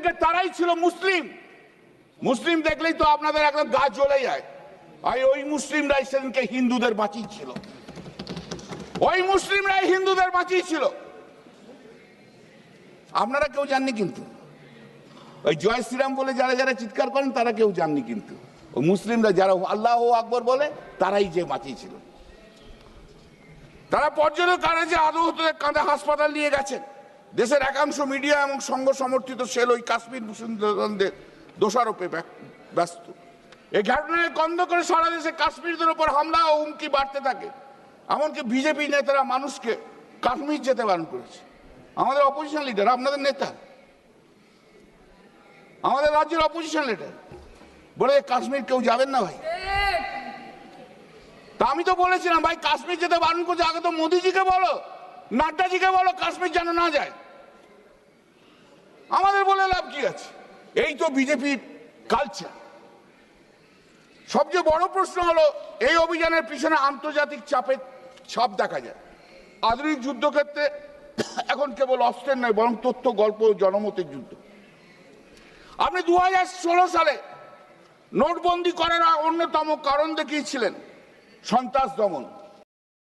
সেদিনকে তারাই ছিল মুসলিম। মুসলিম দেখলেই তো আপনাদের একদম গা জ্বলে যায়। আর ওই মুসলিমরাই সেদিনকে হিন্দুদের বাঁচিয়েছিল ওই মুসলিমরাই হিন্দুদের বাঁচিয়েছিল আপনারা কেউ জাননি কিন্তু? ওই জয় শ্রীরাম বলে যারা যারা চিৎকার করেন, তারা কেউ জাননি কিন্তু? ওই মুসলিমরা যারা আল্লাহ আকবর বলে, তারাই যে বাঁচিয়েছিল তারা পর্যটক কারা যে আদৌতদের কাঁধে হাসপাতাল নিয়ে গেছেন। দেশের একাংশ মিডিয়া এবং সংঘ সমর্থিত সেল ওই কাশ্মীর মুসলিমদের দোষারোপে ব্য- ব্যস্ত। এই ঘটনায় গন্ধ করে সারা দেশে কাশ্মীরদের উপর হামলা ও হুমকি বাড়তে থাকে। এমনকি বিজেপি নেতারা মানুষকে কাশ্মীর যেতে বারণ করেছে। আমাদের অপোজিশন লিডার আপনাদের নেতা। আমাদের রাজ্যের অপোজিশন লিডার বলে কাশ্মীর কেউ যাবেন না ভাই। তা আমি তো বলেছিলাম, ভাই, কাশ্মীর যেতে বারণ করছে, আগে তো মোদিজিকে বলো। নাড্ডাজিকে বলো কাশ্মীর যেন না যায়। আমাদের বলে লাভ কি আছে? এই তো বিজেপির কালচার সবচেয়ে বড় প্রশ্ন হলো, এই অভিযানের পিছনে আন্তর্জাতিক চাপের ছাপ দেখা যায়। আধুনিক যুদ্ধক্ষেত্রে এখন কেবল অস্ত্রের নয়, বরং তথ্য, গল্প জনমতের যুদ্ধ। আপনি দু হাজার ষোলো সালে নোটবন্দি করার অন্যতম কারণ দেখিয়েছিলেন সন্ত্রাস দমন।